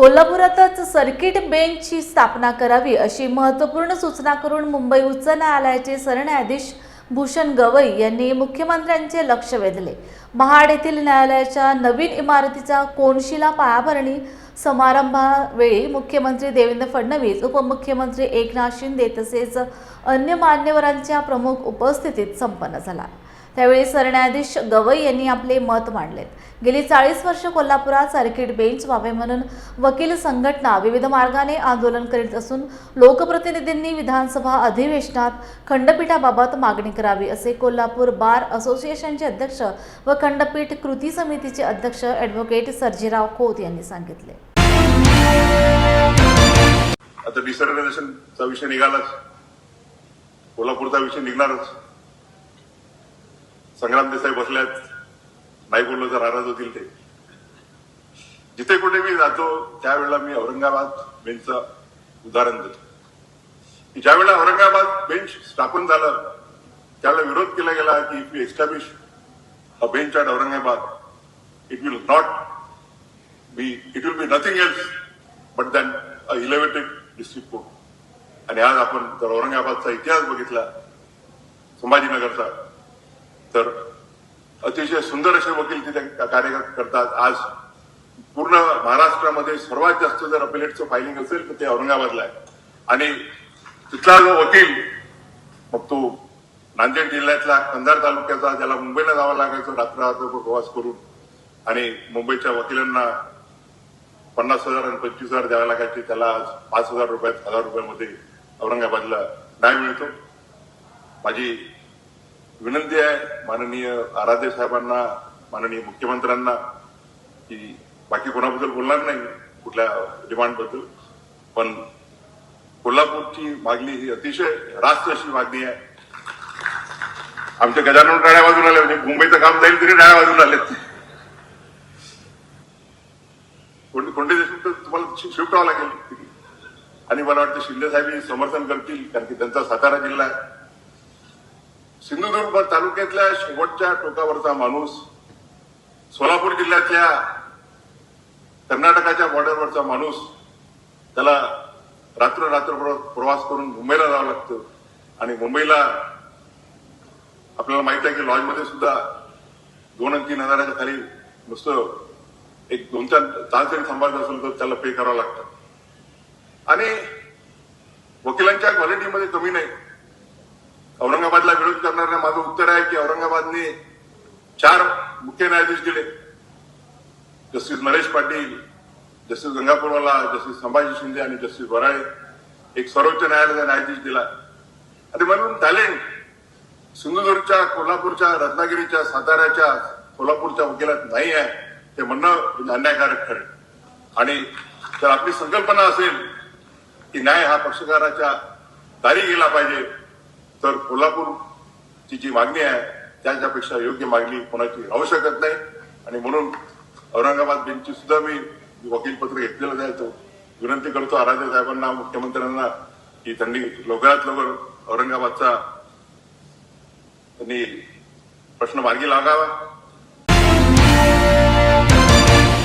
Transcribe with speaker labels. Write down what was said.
Speaker 1: कोल्हापुरातच circuit बेंचची स्थापना करावी अशी महत्त्वपूर्ण सूचना करून मुंबई उच्च न्यायालयाचे सरन्यायाधीश भूषण गवई यांनी मुख्यमंत्र्यांचे लक्ष वेधले. महाड येथील न्यायालयाच्या नवीन इमारतीचा कोनशिला पायाभरणी समारंभावेळी मुख्यमंत्री देवेंद्र फडणवीस उपमुख्यमंत्री एकनाथ शिंदे तसेच अन्य मान्यवरांच्या प्रमुख उपस्थितीत संपन्न झाला. त्यावेळी सरन्यायाधीश गवई यांनी आपले मत मांडलेत. गेली चाळीस वर्ष कोल्हापुरात सर्किट बेंच व्हावे म्हणून वकील संघटना विविध मार्गाने आंदोलन करीत असून लोकप्रतिनिधींनी विधानसभा अधिवेशनात खंडपीठाबाबत मागणी करावी असे कोल्हापूर बार असोसिएशनचे अध्यक्ष व खंडपीठ कृती समितीचे अध्यक्ष ॲडव्होकेट सर्जीराव खोत यांनी सांगितले.
Speaker 2: आता डिसर्गनायझेशनचा विषय निघालाच. कोल्हापूरचा विषय निघणारच. संग्राम देसाई बसल्यात. नाही बोललो तर नाराज होतील ते. जिथे कुठे मी जातो त्यावेळेला मी औरंगाबाद बेंचचं उदाहरण देतो. ज्यावेळेला औरंगाबाद बेंच स्थापन झालं त्यावेळेला विरोध केला गेला की if you establish a bench at Aurangabad it will not be it will be nothing else but than a elevated district court. आणि आज आपण जर औरंगाबादचा इतिहास बघितला संभाजीनगरचा तर अतिशय सुंदर असे वकील तिथे कार्य करतात. आज पूर्ण महाराष्ट्रामध्ये सर्वात जास्त जर अपिलेटचं फायलिंग असेल तर ते औरंगाबादला आहे. आणि तिथला जो वकील मग तो नांदेड जिल्ह्यातला कंधार तालुक्याचा ज्याला मुंबईला जावं लागायचं रात्र प्रवास करून आणि मुंबईच्या वकिलांना पन्नास हजार आणि पंचवीस हजार द्यावे लागायचे त्याला आज पाच हजार रुपयात हजार रुपयामध्ये औरंगाबादला न्याय मिळतो. माझी विनंती आहे माननीय आराध्य साहेबांना माननीय मुख्यमंत्र्यांना की बाकी कोणाबद्दल बोलणार नाही कुठल्या डिमांडबद्दल. पण कोल्हापूरची मागणी ही अतिशय रास्त अशी मागणी आहे. आमच्या गजानन डाळ्या बाजून आले म्हणजे मुंबईचं काम जाईल तरी डाळ्या बाजून आलेत. कोणते कोंडे देशमुख तर तुम्हाला शि- शिफ्ट व्हावं लागेल. आणि मला वाटतं शिंदे साहेब समर्थन करतील कारण की त्यांचा सातारा जिल्हा आहे. सिंधुदुर्ग तालुक्यातल्या शेवटच्या टोकावरचा माणूस सोलापूर जिल्ह्यातल्या कर्नाटकाच्या बॉर्डरवरचा माणूस त्याला रात्र रात्र प्रवास करून मुंबईला जावं लागतं. आणि मुंबईला आपल्याला माहीत आहे की लॉजमध्ये सुद्धा दोन आणि तीन हजाराच्या खाली नुसतं एक दोन चार तास जरी थांबायचं असेल तर त्याला पे करावं लागतं. आणि वकिलांच्या क्वालिटीमध्ये कमी नाही. औरंगाबादला विरोध करणाऱ्या माझं उत्तर आहे की औरंगाबादने चार मुख्य न्यायाधीश दिले. Justice Naresh Patil justice Gangapurwala justice Sambhaji Shinde आणि जस्टिस वराळे एक सर्वोच्च न्यायालयाचा न्यायाधीश दिला. आणि म्हणून टॅलेंट सिंधुदुर्गच्या कोल्हापूरच्या रत्नागिरीच्या साताऱ्याच्या कोल्हापूरच्या वकिलात नाही आहे. ते म्हणणं म्हणजे अन्यायकारक ठरेल. आणि जर आपली संकल्पना असेल की न्याय हा पक्षकाराच्या दारी गेला पाहिजे तर कोल्हापूरची जी मागणी आहे त्याच्यापेक्षा योग्य मागणी कोणाची राहू शकत नाही. आणि म्हणून औरंगाबाद बेंचची सुद्धा मी वकीलपत्र घेतलेलं जायचो विनंती करतो आराध्य साहेबांना मुख्यमंत्र्यांना की त्यांनी लवकरात लवकर औरंगाबादचा त्यांनी प्रश्न मार्गी लागावा.